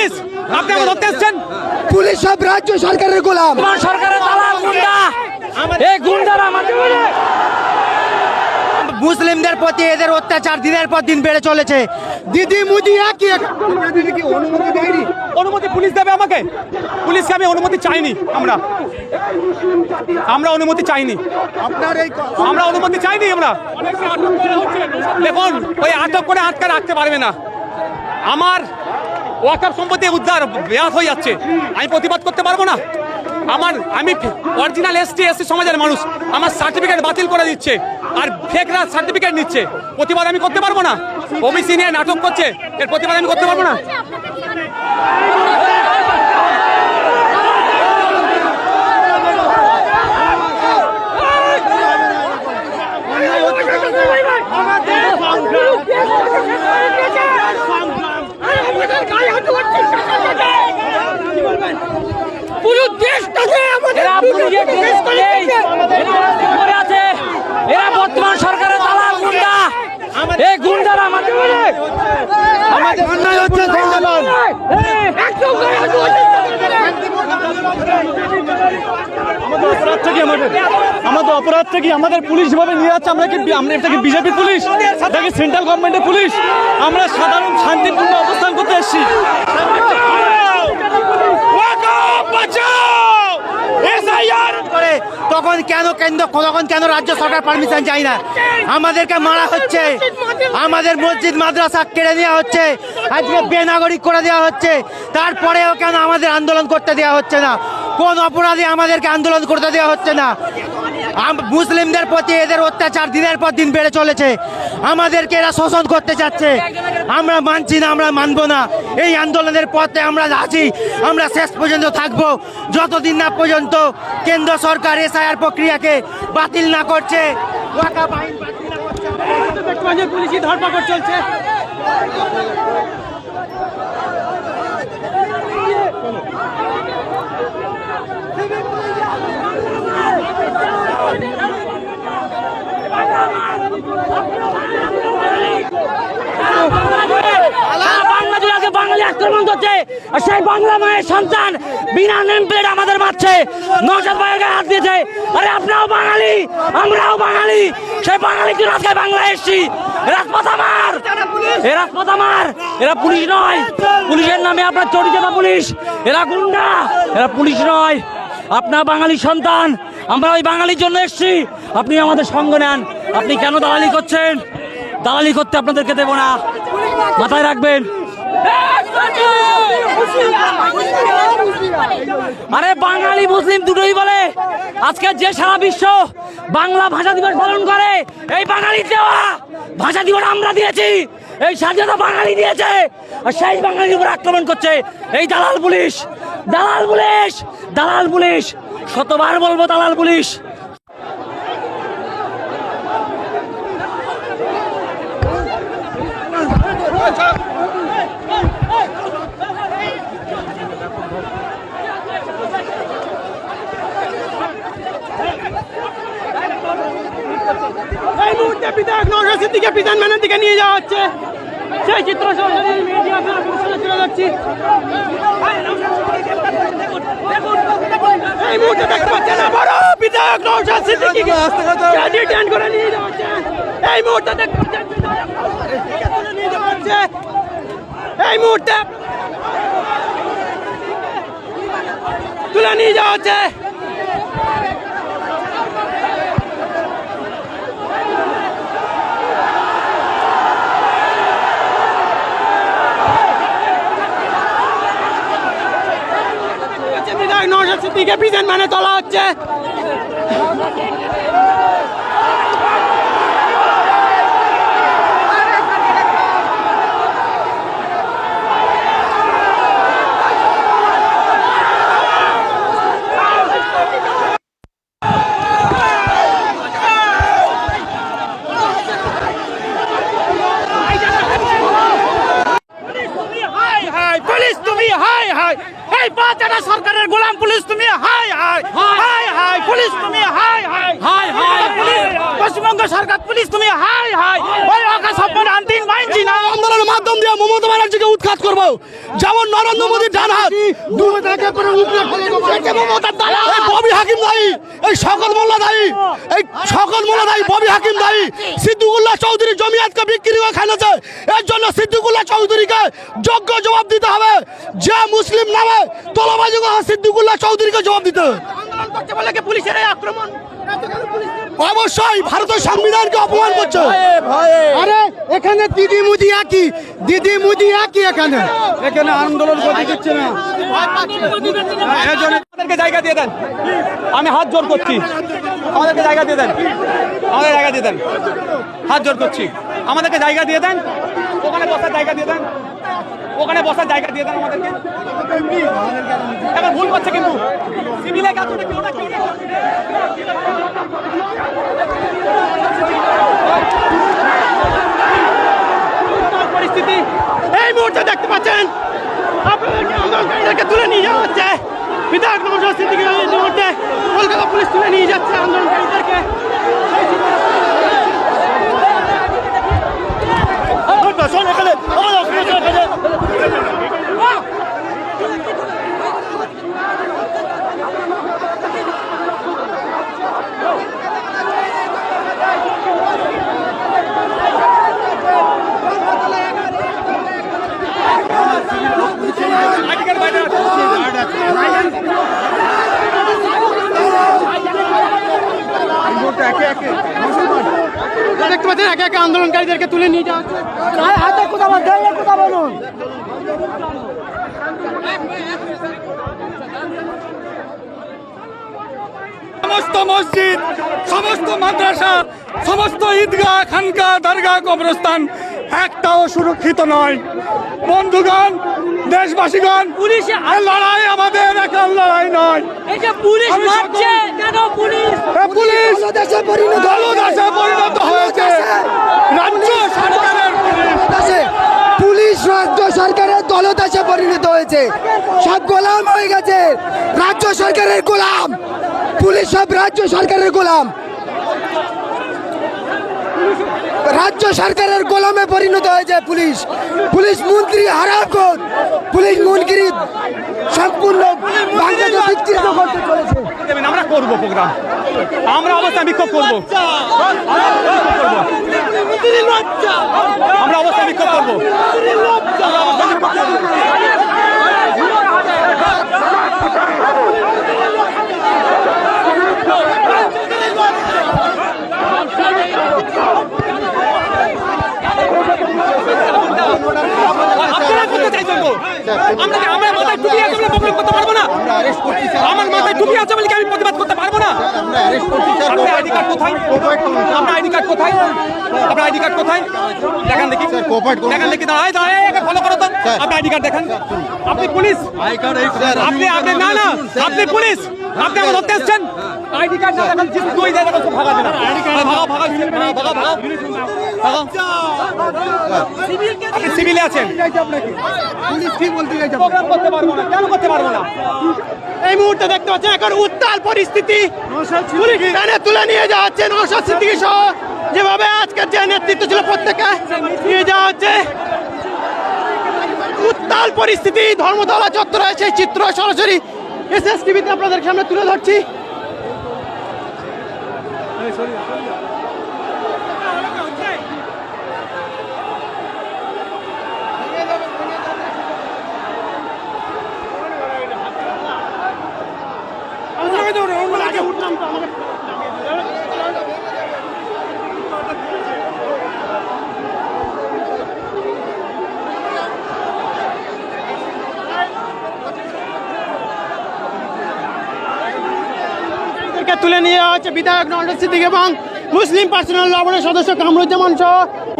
Police আপনি আমাকে ধরতে এসছেন? পুলিশ সব রাজ্য সরকারের গোলাম। তোমার সরকারের দালাল গুন্ডা। এই গুন্ডারা আমাদের মুসলিমদের প্রতি এদের অত্যাচার দিনের পর দিন বেড়ে চলেছে। দিদি মুদি একই কি অনুমতি দেয়নি? অনুমতি পুলিশ দেবে আমাকে? পুলিশকে আমি অনুমতি চাইনি আমরা। আমরা অনুমতি চাইনি। আপনার এই আমরা অনুমতি চাইনি আমরা। দেখুন ওই আটক করে আটকে রাখতে পারবে না। আমার ওয়াকার সম্পত্তি উদ্ধার ব্যাহত হয়ে যাচ্ছে। আমি প্রতিবাদ করতে পারব না। আমার, আমি অরিজিনাল এসটি এসসি সমাজের মানুষ। আমার সার্টিফিকেট বাতিল করে দিচ্ছে আর ফেকরা সার্টিফিকেট নিচ্ছে। প্রতিবাদ আমি করতে পারব না। ওবিসি নিয়ে নাটক করছে, এর প্রতিবাদ আমি করতে পারব না পুরো দেশটাকে আমাদের পুলিশের দেশ নেই। এরা রাস্তায় পড়ে আছে এরা বর্তমান সরকারের দালাল গুন্ডা এই গুন্ডারা আমাদের আমাদের অন্যায় হচ্ছে ধন্যবাদ আমাদের অপরাধটা কি আমাদের আমাদের অপরাধটা কি আমাদের পুলিশ ভাবে নিয়ে যাচ্ছে আমরা কি আমরা এটা কি বিজেপি পুলিশ? এটা কি সেন্ট্রাল গভর্নমেন্টের পুলিশ? আমরা সাধারণ শান্তিপূর্ণ অবস্থান করতে এসেছি। করে, তখন কেন কেন্দ্র, তখন কেন রাজ্য সরকার পারমিশন চাই না? আমাদেরকে মারা হচ্ছে। আমাদের মসজিদ, মাদ্রাসা কেড়ে নেওয়া হচ্ছে। আজকে বেনাগরিক করে দেওয়া হচ্ছে। তারপরেও কেন আমাদের আন্দোলন করতে দেওয়া হচ্ছে না? কোন অপরাধে আমাদেরকে আন্দোলন করতে দেওয়া হচ্ছে না? মুসলিমদের প্রতি এদের অত্যাচার দিনের পর দিন বেড়ে চলেছে। আমাদেরকে এরা শোষণ করতে চাচ্ছে আমরা মানছি না, আমরা মানব না। এই আন্দোলনের পথে আমরা আছি। আমরা শেষ পর্যন্ত থাকব। যতদিন না পর্যন্ত কেন্দ্র সরকার এসআইআর প্রক্রিয়াকে বাতিল না করছে চলছে সারা বাংলা জুড়ে আজকে বাঙালি আক্রমণ করছে আর সেই বাংলা মায়ের সন্তান বিনা নেম প্লেট আমাদের মারছে। নজর ভাইয়ের গায়ে হাত দিয়েছে। আরে আপনারাও বাঙালি, আমরাও বাঙালি। সেই বাঙালি জন্য আজকে বাংলা এসছি? রাজপথ আমার। এ রাজপথ আমার। এরা পুলিশ নয়। পুলিশের নামে আপনার চরিচাতা পুলিশ। এরা গুন্ডা। এরা পুলিশ নয়। আপনার বাঙালি সন্তান, আমরা ওই বাঙালির জন্য এসছি। আপনি আমাদের সঙ্গ নেন। আপনি কেন দালালি করছেন? দালালি করতে আপনাদেরকে দেবো না। মাথায় রাখবেন। আরে বাঙালি মুসলিম দুটোই বলে। আজকে যে সারা বিশ্ব বাংলা ভাষা দিবস পালন করে, এই বাঙালি দেওয়া ভাষা দিবস আমরা দিয়েছি। এই স্বাধীনতা বাঙালি দিয়েছে। আর সেই বাঙালির উপর আক্রমণ করছে এই দালাল পুলিশ। দালাল পুলিশ! দালাল পুলিশ! শতবার বলব দালাল পুলিশ এই মুহূর্তে বিধায়ক নওশাদ সিদ্দিকে বিধান ম্যানের দিকে নিয়ে যাওয়া হচ্ছে সেই চিত্র সরাসরি মিডিয়া আপনারা প্রদর্শনে তুলে ধরছি এই মুহূর্তে দেখতে পাচ্ছেন বড় বিধায়ক নওশাদ সিদ্দিকিকে ডিটেন করে নিয়ে যাওয়া হচ্ছে এই মুহূর্তে দেখতে পাচ্ছেন বিধায়ক নওশাদ সিদ্দিকীকে নিয়ে যাওয়া হচ্ছে এই মুহূর্তে তুলে নিয়ে যাওয়া হচ্ছে নওশাদ সিদ্দিকে বিধান মানে তোলা হচ্ছে। সরকারের গোলাম পুলিশ তুমি হাই হাই হাই হাই পুলিশ তুমি হাই হাই। হাই, হাই, পুলিশ পশ্চিমবঙ্গ সরকার পুলিশ তুমি হাই হাই। ওই আকাশ সম্মান আনতিন মাইনছি না। আন্দোলনের মাধ্যম দিয়ে মমতা ব্যানার্জিকে উৎখাত করব। যেমন নরেন্দ্র মোদী ডান হাত। দুই থেকে করে উপরে ফেলে দেবো। এই ববি হাকিম দায়ী। এই শকত মোল্লা দায়ী। এই শকত মোল্লা দায়ী ববি হাকিম দায়ী। সিদ্দিকুল্লাহ চৌধুরী জমিয়াতকে বিক্রি করে খাইলেছে এর জন্য সিদ্দিকুল্লাহ চৌধুরীকে যোগ্য জবাব দিতে হবে। যে মুসলিম নামে তোলাবাজি করে সিদ্দিকুল্লাহ চৌধুরীকে জবাব দিতে হবে। করতে বলে কি পুলিশের এই আক্রমণ? অবশ্যই ভারতের সংবিধানকে অপমান করছে। আরে এখানে দিদি মুদি একই। দিদি মুদি একই এখানে। এখানে আন্দোলন করতে দিচ্ছে না। আমাদেরকে জায়গা দিয়ে দেন। আমি হাত জোর করছি। আমাদেরকে জায়গা দিয়ে দেন। আমাদের জায়গা দিয়ে দেন। হাত জোর করছি। আমাদেরকে জায়গা দিয়ে দেন। ওখানে বসার জায়গা দিয়ে দেন। ওখানে বসার জায়গা দিয়ে দেন আমাদেরকে। এবার ভুল করছে কিন্তু। সিভিলে কাজ কেউ। পরিস্থিতি। এই মুহূর্তে দেখতে পাচ্ছেন আন্দোলনকারীদেরকে তুলে নিয়ে যাওয়া হচ্ছে। বিধায়ক নমস্কার স্থিতিকে কলকাতা পুলিশ তুলে নিয়ে যাচ্ছে আন্দোলনকারীদেরকে। একে আন্দোলনকারীদেরকে তুলে নিয়ে যাওয়া হচ্ছে। সমস্ত মসজিদ সমস্ত মাদ্রাসা সমস্ত ঈদগাহ খানকা দরগা কবরস্থান একটাও সুরক্ষিত নয়। বন্ধুগণ দেশবাসীগণ পুলিশে লড়াই আমাদের একার লড়াই নয়। পুলিশ পরিণত হয়েছে রাজ্য সরকারের পুলিশ আছে পুলিশ রাজ্য সরকারের দলদাসে পরিণত হয়েছে সব গোলাম হয়ে গেছে। রাজ্য সরকারের গোলাম। পুলিশ সব রাজ্য সরকারের গোলাম। রাজ্য সরকারের গোলামে পরিণত হয়েছে পুলিশ। পুলিশ মন্ত্রী হারাম কর পুলিশ মন্ত্রী সম্পূর্ণ আমরা করব প্রোগ্রাম। আমরা অবস্থা বিক্ষোভ করব। আমরা অবস্থা বিক্ষোভ করব আপনারা করতে চাইছেন তো আমরা কি- আমরা মাথায় টুপি আছে বলে প্রবলেম করতে পারব না আমার মাথায় টুপি আছে বলে কি আমি প্রতিবাদ করতে পারব না আইডি কার্ড কোথায় আপনার আইডি কার্ড কোথায় আপনার আইডি কার্ড কোথায় দেখান দেখি দেখান দেখি দাঁড়ায় দাঁড়ায় করো তো আইডি কার্ড দেখান আপনি পুলিশ আপনি আপনি না না আপনি পুলিশ আপনি আমার ধরতে এসছেন আইডি কার্ড না দেখান জিপ দুই জায়গা তো ভাগা দেনা ভাগা ভাগা ভাগা ভাগা ভাগা সিভিলে আছেন। প্রোগ্রাম করতে পারব না। কেন করতে পারব না? এই মুহূর্তে দেখতে পাচ্ছেন এখন উত্তাল পরিস্থিতি। তুলে নিয়ে যাওয়া হচ্ছে নৌসাদ সিদ্দিকী সহ। যেভাবে আজকের যে নেতৃত্ব ছিল প্রত্যেকে নিয়ে যাওয়া হচ্ছে। উত্তাল পরিস্থিতি ধর্মতলা চত্বরে সেই চিত্র। সরাসরি এস এস টিভিতে আপনাদের সামনে তুলে ধরছি। তাদেরকে তুলে নিয়ে যাওয়া হচ্ছে বিধায়ক নরেন্দ্র সিদ্দিক এবং মুসলিম পার্সোনাল লবণের সদস্য কামরুজ্জামান সহ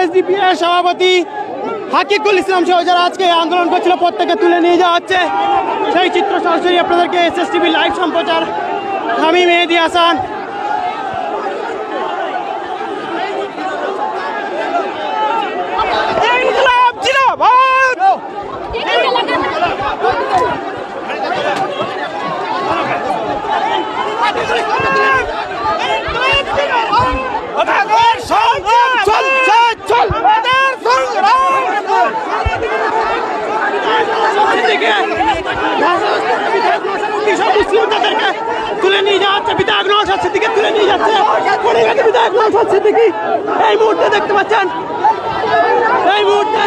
এসডিপি এর সভাপতি হাকিকুল ইসলাম সহ যারা আজকে আন্দোলন করছিল প্রত্যেকে তুলে নিয়ে যাওয়া হচ্ছে। সেই চিত্র সরাসরি আপনাদেরকে এস এস টিভি লাইভ সম্প্রচার আমি মেহেদি হাসান জিন্দাবাদ! যাচ্ছে। কোটিঘাটি দেখতে পাচ্ছেন। এই মুহূর্তে।